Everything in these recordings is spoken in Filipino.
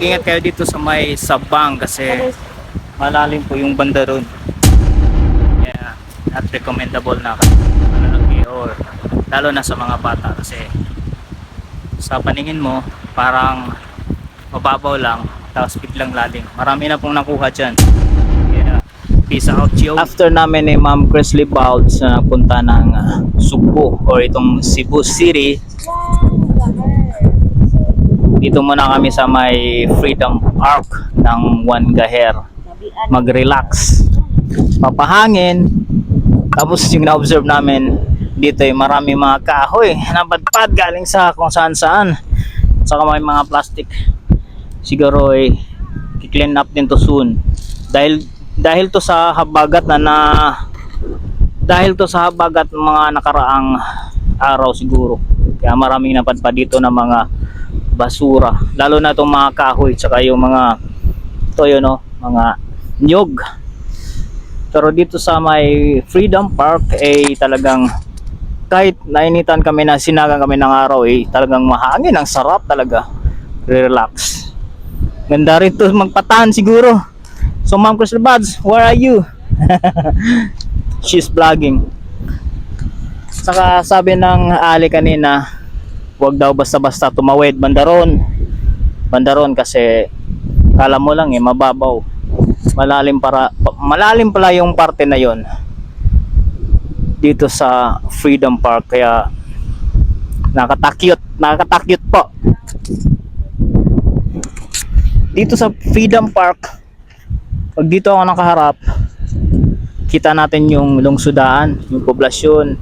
mag-ingat kayo dito sa may sabang kasi malalim po yung banda ron. Kaya not recommendable na malalaki or lalo na sa mga bata kasi sa paningin mo parang mababaw lang tapos biglang lalim. Marami na pong nakuha dyan. Kaya peace out yo. After namin ni Ma'am Presley Bouts na punta ng uh, Subo or itong Cebu City dito muna kami sa may Freedom Park ng One Gaher mag-relax. Papahangin. Tapos yung na-observe namin dito ay marami mga kahoy napadpad galing sa kung saan saan. Saka may mga plastic. Siguro ay clean up din to soon. Dahil dahil to sa habagat na na dahil to sa habagat ng mga nakaraang araw siguro. Kaya maraming napadpad dito na mga basura. Lalo na itong mga kahoy tsaka yung mga ito yun no mga nyog pero dito sa may Freedom Park ay talagang kahit nainitan kami na sinagang kami ng araw eh talagang mahangin. Ang sarap talaga. Relax ganda rin to magpatahan siguro. So ma'am Crystal Buds where are you? She's vlogging. Saka sabi ng Ali kanina wag daw basta-basta tumawid bandaron. Bandaron kasi kala mo lang eh mababaw. Malalim para malalim pala yung parte na yon dito sa Freedom Park kaya nakatakyot nakatakyot po. Dito sa Freedom Park pag dito ako nakaharap kita natin yung lungsudaan yung poblasyon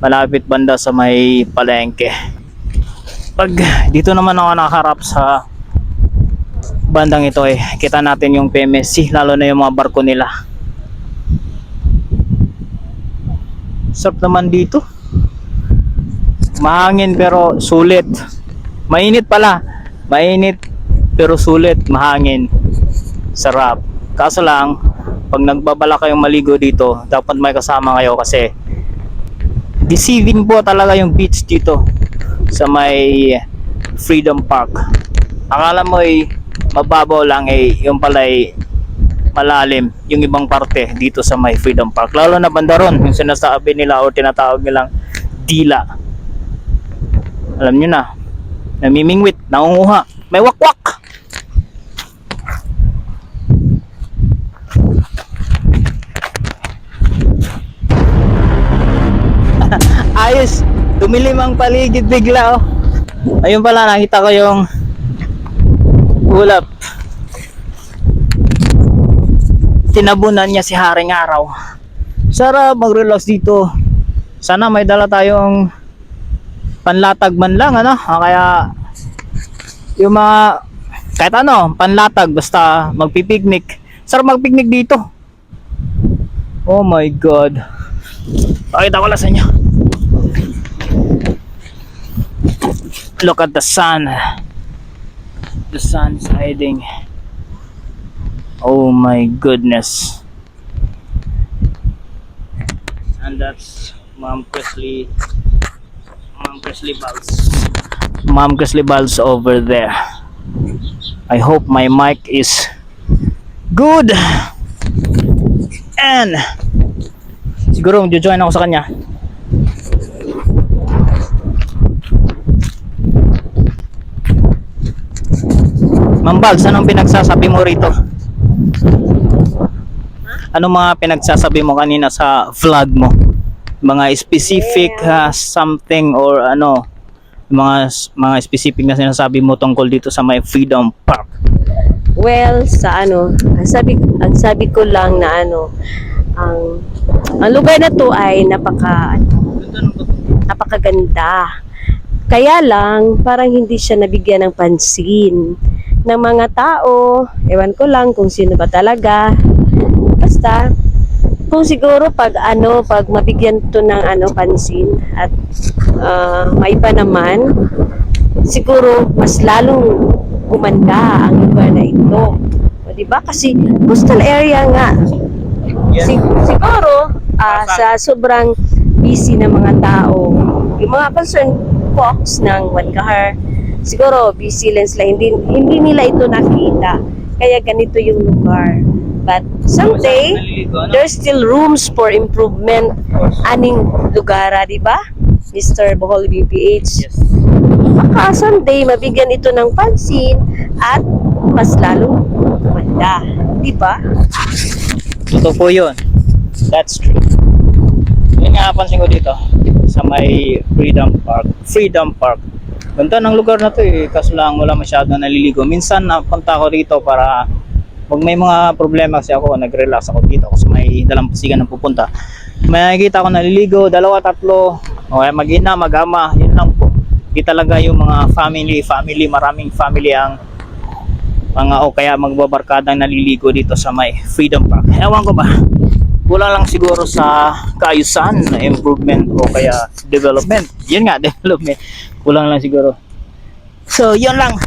malapit banda sa may palengke pag dito naman ako nakaharap sa bandang ito eh kita natin yung PMSC lalo na yung mga barko nila. Sarap naman dito. Mahangin pero sulit. Mainit pala. Mainit pero sulit. Mahangin. Sarap. Kaso lang pag nagbabala kayong maligo dito dapat may kasama kayo kasi deceiving po talaga yung beach dito sa may Freedom Park. Akala mo ay mababaw lang eh yung pala ay malalim yung ibang parte dito sa may Freedom Park. Lalo na banda ron yung sinasabi nila o tinatawag nilang dila. Alam nyo na namimingwit nangunguha may wakwak! Ayos dumilim ang paligid bigla oh. Ayun pala nakita ko yung ulap. Tinabunan niya si Haring Araw. Sarap mag-relax dito. Sana may dala tayong panlatag man lang ano? O kaya yung mga kahit ano panlatag basta magpipiknik. Sarap magpiknik dito. Oh my god. Pakita ko lang sa inyo look at the sun. The sun's hiding. Oh my goodness. And that's Mom Presley Mom Presley Balls. Mom Presley Balls over there. I hope my mic is good. And siguro join ako sa kanya Mambals, anong pinagsasabi mo rito? Ano mga pinagsasabi mo kanina sa vlog mo? Mga specific uh, something or ano, mga mga specific na sinasabi mo tungkol dito sa may Freedom Park. Well, sa ano, ang sabi, ang sabi ko lang na ano, ang, ang lugar na to ay napaka, napakaganda. Kaya lang, parang hindi siya nabigyan ng pansin ng mga tao. Ewan ko lang kung sino ba talaga. Basta, kung siguro pag ano, pag mabigyan to ng ano pansin at ah, may pa naman, siguro mas lalong gumanda ang lugar na ito. O, di ba? Kasi coastal area nga. Sig- siguro ah, sa sobrang busy ng mga tao, yung mga concerned folks ng Wangahar siguro busy lang sila, hindi, hindi nila ito nakita. Kaya ganito yung lugar. But someday, there's still rooms for improvement. Aning lugar, ah, di ba? Mr. Bohol BPH. Yes. Baka someday mabigyan ito ng pansin at mas lalong gumanda. Di ba? Totoo po yun. That's true. Yun nga napansin ko dito sa may Freedom Park. Freedom Park. Ganda ng lugar na to eh. Kaso lang wala masyadong naliligo. Minsan napunta ako rito para pag may mga problema kasi ako, nag-relax ako dito kasi may dalampasigan na pupunta. May nakikita ako naliligo, dalawa, tatlo, o kaya mag-ina, mag-ama, yun lang po. Di talaga yung mga family, family, maraming family ang mga o kaya magbabarkadang naliligo dito sa may Freedom Park. Ewan ko ba, kulang lang siguro sa kaayusan, improvement o kaya development. Yun nga, development. Kulang lang siguro. So, yun lang.